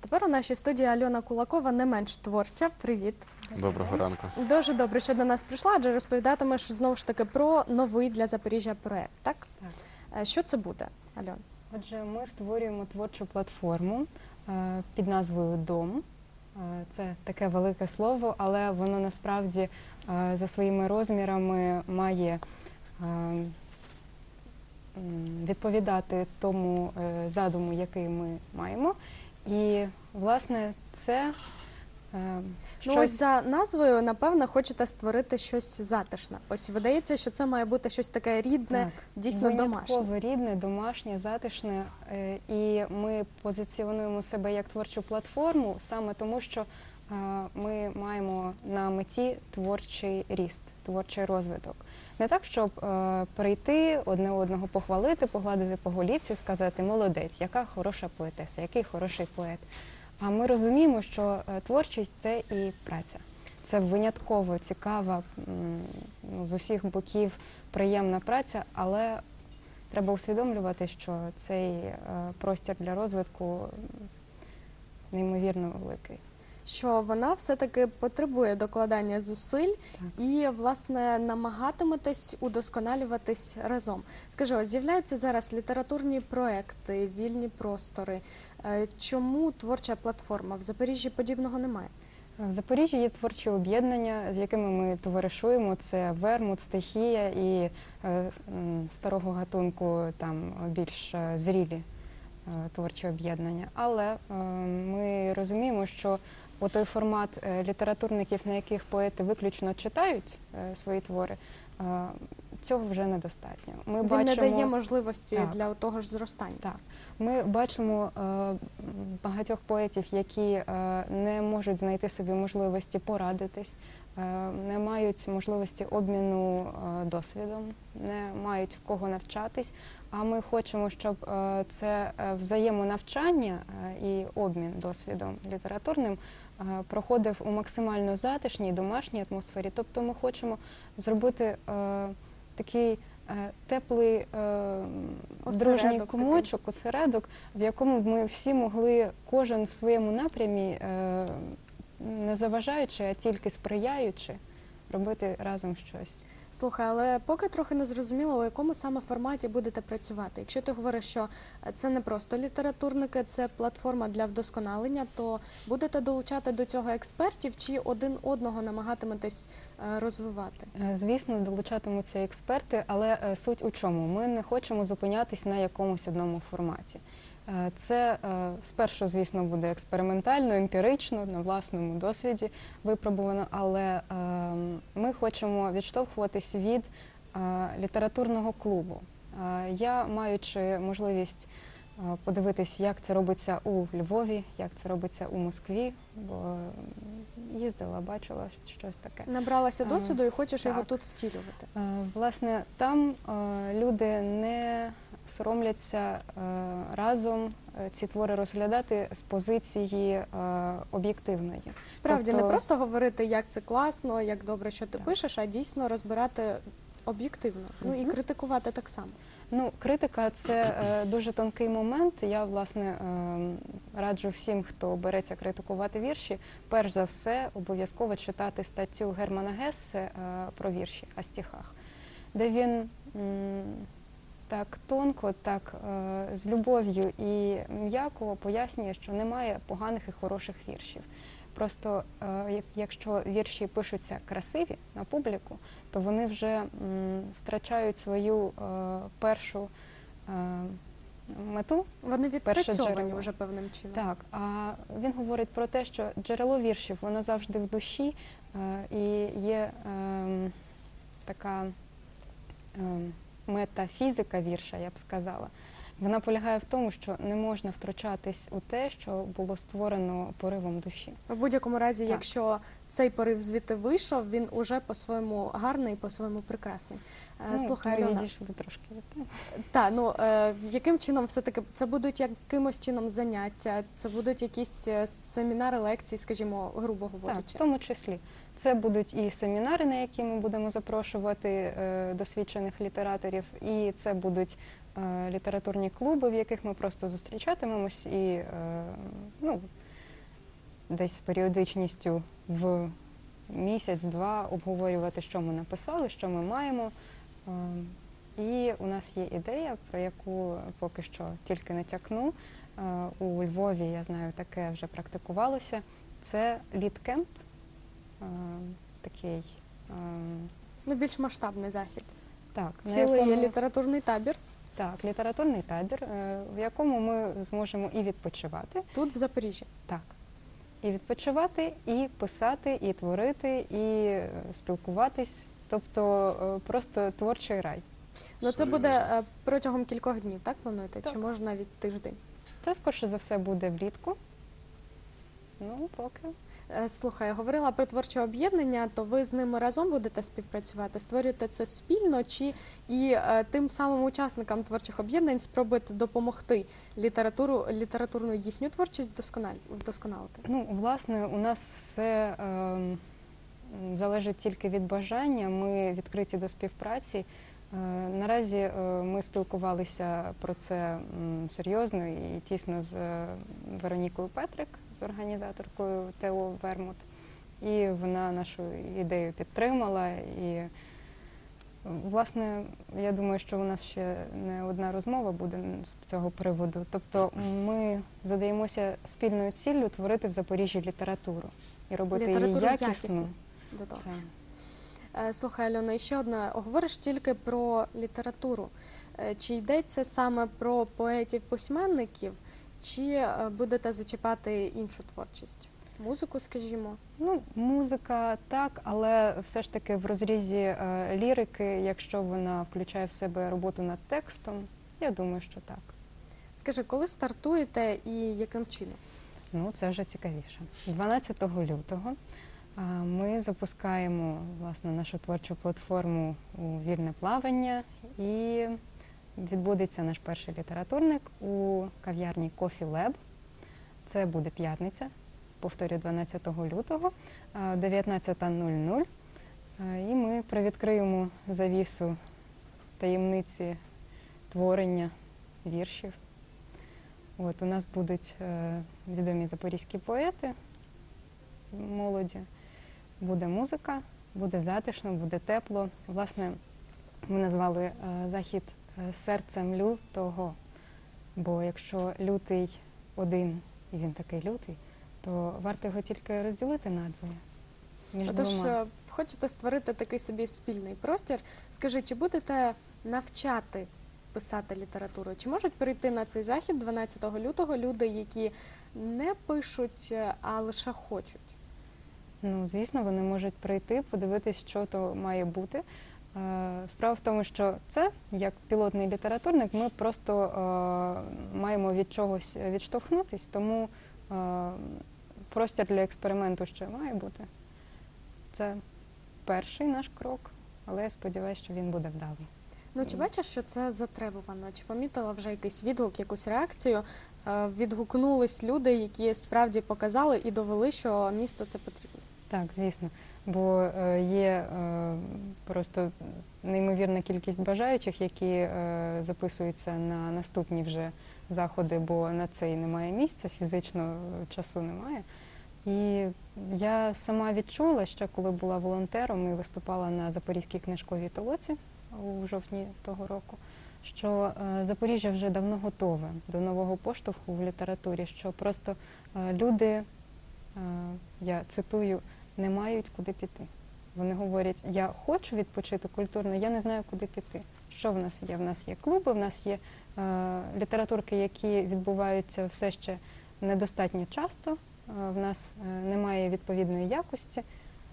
Тепер у нашій студії Альона Кулакова не менш творча. Привіт. Доброго ранку. Дуже добре, що до нас прийшла, адже розповідатимеш знову ж таки про новий для Запоріжжя проект. Так? Так. Е, Що це буде, Альон? Отже, ми створюємо творчу платформу е, під назвою Дом. Е, Це таке велике слово, але воно насправді за своїми розмірами має відповідати тому задуму, який ми маємо. І, власне, це е, Ну, ось за назвою, напевно, хочете створити щось затишне. Ось видається, що це має бути щось таке рідне, Так. дійсно домашнє. Винятково рідне, домашнє, затишне. Е, І ми позиціонуємо себе як творчу платформу саме тому, що е, ми маємо на меті творчий ріст, творчий розвиток. Не так, щоб е, прийти одне одного похвалити, погладити по голівці, сказати молодець, яка хороша поетеса, який хороший поет. А ми розуміємо, що е, творчість це і праця. Це винятково цікава ну, з усіх боків приємна праця, але треба усвідомлювати, що цей е, простір для розвитку неймовірно великий. Що вона все-таки потребує докладання зусиль і, власне, намагатиметесь удосконалюватись разом. Скажи, ось з'являються зараз літературні проекти, вільні простори. Е, Чому творча платформа? В Запоріжжі подібного немає. В Запоріжжі є творчі об'єднання, з якими ми товаришуємо. Це Вермут, стихія і е, старого гатунку там більш е, зрілі е, творчі об'єднання. Але е, ми розуміємо, що той формат е, літературників, на яких поети виключно читають е, свої твори, е, цього вже недостатньо. Ми Він бачимо... не дає можливості Так. для того ж зростання. Так, ми бачимо багатьох поетів, які не можуть знайти собі можливості порадитись, не мають можливості обміну досвідом, не мають в кого навчатись. А ми хочемо, щоб це взаємонавчання і обмін досвідом літературним проходив у максимально затишній домашній атмосфері. Тобто, ми хочемо зробити е, такий е, теплий е, дружній комочок, комочок, осередок, в якому б ми всі могли кожен в своєму напрямі, е, не заважаючи, а тільки сприяючи, робити разом щось. Слухай, але поки трохи не зрозуміло, у якому саме форматі будете працювати. Якщо ти говориш, що це не просто літературники, це платформа для вдосконалення, то будете долучати до цього експертів чи один одного намагатиметесь е, розвивати? Е, Звісно, долучатимуться експерти, але е, суть у чому? Ми не хочемо зупинятись на якомусь одному форматі. Е, Це е, спершу, звісно, буде експериментально, емпірично, на власному досвіді випробувано, але е, ми хочемо відштовхуватись від е, літературного клубу. Я, маючи можливість подивитись, як це робиться у Львові, як це робиться у Москві, бо їздила, бачила щось таке. Набралася досвіду і хочеш його тут втілювати. Власне, там люди не соромляться е, разом е, ці твори розглядати з позиції е, об'єктивної. Справді не тобто- просто говорити, як це класно, як добре, що ти Так. пишеш, а дійсно розбирати об'єктивно. Ну і критикувати так само. Ну, критика це е, дуже тонкий момент. Я власне е, раджу всім, хто береться критикувати вірші, перш за все обов'язково читати статтю Германа Гессе е, про вірші о стихах, де він м, так тонко, так е, з любов'ю і м'яко пояснює, що немає поганих і хороших віршів. Просто е, якщо вірші пишуться красиві на публіку, то вони вже м, втрачають свою е, першу е, мету. Вони відпрацьовані вже певним чином. Так, а він говорить про те, що джерело віршів воно завжди в душі, і є ем, така ем, метафізика вірша, я б сказала. Вона полягає в тому, що не можна втручатись у те, що було створено поривом душі. В будь-якому разі, Так. якщо цей порив звідти вийшов, він уже по-своєму гарний, по-своєму прекрасний. Е, Ну, Слухай, Альона, відійшли трошки від та ну е, яким чином все таки це будуть якимось чином заняття? Це будуть якісь е, семінари, лекції, скажімо, грубо Так, говорячи. в тому числі. Це будуть і семінари, на які ми будемо запрошувати е, досвідчених літераторів, і це будуть е, літературні клуби, в яких ми просто зустрічатимемось і е, ну, десь періодичністю в місяць-два обговорювати, що ми написали, що ми маємо. І у нас є ідея, про яку поки що тільки натякну. У Львові, я знаю, таке вже практикувалося. Це літкемп, такий. е, Ну, більш масштабний захід. Так, Цілий якому- літературний табір так, літературний табір, е, в якому ми зможемо і відпочивати, тут, в Запоріжжі. так, і відпочивати, і писати, і творити, і е, спілкуватись. Тобто е, просто творчий рай. Ну, це буде е, протягом кількох днів, так плануєте? Чи Так. може навіть тиждень? Це скорше за все буде влітку. Ну, поки. Е, Слухай, говорила про творче об'єднання, то ви з ними разом будете співпрацювати? Створюєте це спільно чи і е, тим самим учасникам творчих об'єднань спробуєте допомогти літературу, літературну їхню творчість вдосконал- вдосконалити? Ну, власне, у нас все ем, залежить тільки від бажання. Ми відкриті до співпраці. Е, Наразі е, ми спілкувалися про це серйозно і тісно з е, Веронікою Петрик, з організаторкою ТО Вермут. І вона нашу ідею підтримала. І, власне, я думаю, що у нас ще не одна розмова буде з цього приводу. Тобто ми задаємося спільною ціллю творити в Запоріжжі літературу і робити її Літературу того. Так. Е, Слухай, Альона, і ще одне. Говориш тільки про літературу. Е, Чи йдеться саме про поетів-письменників, чи е, будете зачіпати іншу творчість? Музику, скажімо. Ну, музика так, але все ж таки в розрізі е, лірики, якщо вона включає в себе роботу над текстом, я думаю, що так. Скажи, коли стартуєте і яким чином? Ну, це вже цікавіше. 12 лютого ми запускаємо власне нашу творчу платформу у вільне плавання і відбудеться наш перший літературник у кав'ярні Coffee Lab. Це буде п'ятниця, повторюю, 12 лютого, 19.00. І ми привідкриємо завісу таємниці творення віршів. От, у нас будуть е, відомі запорізькі поети з молоді, буде музика, буде затишно, буде тепло. Власне, ми назвали е, захід е, серцем лютого, бо якщо лютий один і він такий лютий, то варто його тільки розділити надвоє. Між Отож, двома. е, хочете створити такий собі спільний простір. Скажи, чи будете навчати писати літературу? Чи можуть прийти на цей захід 12 лютого люди, які не пишуть, а лише хочуть? Ну, звісно, вони можуть прийти, подивитись, що то має бути. Е, Справа в тому, що це як пілотний літературник, ми просто е, маємо від чогось відштовхнутись, тому е, простір для експерименту ще має бути. Це перший наш крок, але я сподіваюся, що він буде вдалий. Ну чи бачиш, що це затребувано? Чи помітила вже якийсь відгук, якусь реакцію? Відгукнулись люди, які справді показали і довели, що місто це потрібно. Так, звісно. Бо е, є е, просто неймовірна кількість бажаючих, які е, записуються на наступні вже заходи, бо на це і немає місця, фізично часу немає. І я сама відчула, що коли була волонтером і виступала на Запорізькій книжковій толоці у жовтні того року, що Запоріжжя вже давно готове до нового поштовху в літературі, що просто люди, я цитую, не мають куди піти. Вони говорять, я хочу відпочити культурно, я не знаю, куди піти. Що в нас є? В нас є клуби, в нас є е, літературки, які відбуваються все ще недостатньо часто. Е, в нас е, немає відповідної якості,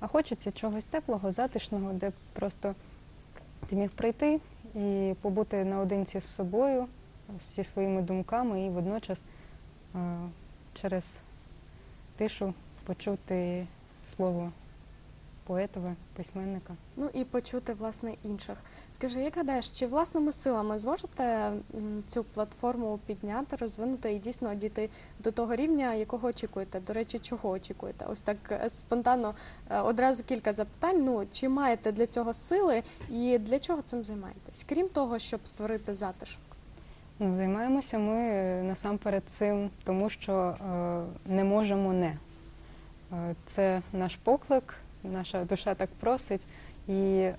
а хочеться чогось теплого, затишного, де просто ти міг прийти і побути наодинці з собою, зі своїми думками, і водночас е, через тишу почути слово поетове, письменника. Ну і почути власне інших. Скажи, як гадаєш, чи власними силами зможете цю платформу підняти, розвинути і дійсно дійти до того рівня, якого очікуєте? До речі, чого очікуєте? Ось так е, спонтанно е, одразу кілька запитань. Ну чи маєте для цього сили і для чого цим займаєтесь? Крім того, щоб створити затишок? Ну, займаємося ми е, насамперед цим, тому що е, не можемо не. Е, Це наш поклик, наша душа так просить. І е,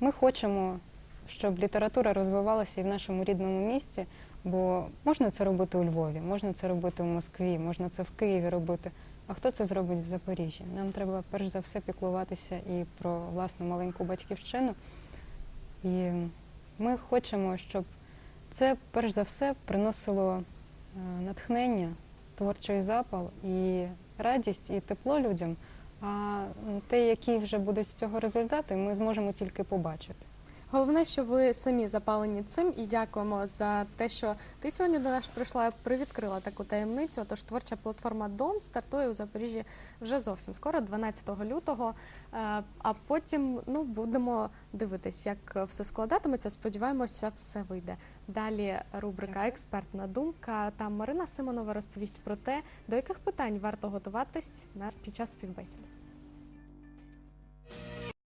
ми хочемо, щоб література розвивалася і в нашому рідному місті, бо можна це робити у Львові, можна це робити у Москві, можна це в Києві робити. А хто це зробить в Запоріжжі? Нам треба перш за все піклуватися і про власну маленьку батьківщину. І ми хочемо, щоб це перш за все приносило е, натхнення, творчий запал і радість, і тепло людям. А те, які вже будуть з цього результати, ми зможемо тільки побачити. Головне, що ви самі запалені цим, і дякуємо за те, що ти сьогодні до нас прийшла, привідкрила таку таємницю. Тож творча платформа Дом стартує у Запоріжжі вже зовсім скоро, 12 лютого. Е, А потім ну будемо дивитись, як все складатиметься. Сподіваємося, все вийде. Далі рубрика Експертна думка. Там Марина Симонова розповість про те, до яких питань варто готуватись під час співбесіди.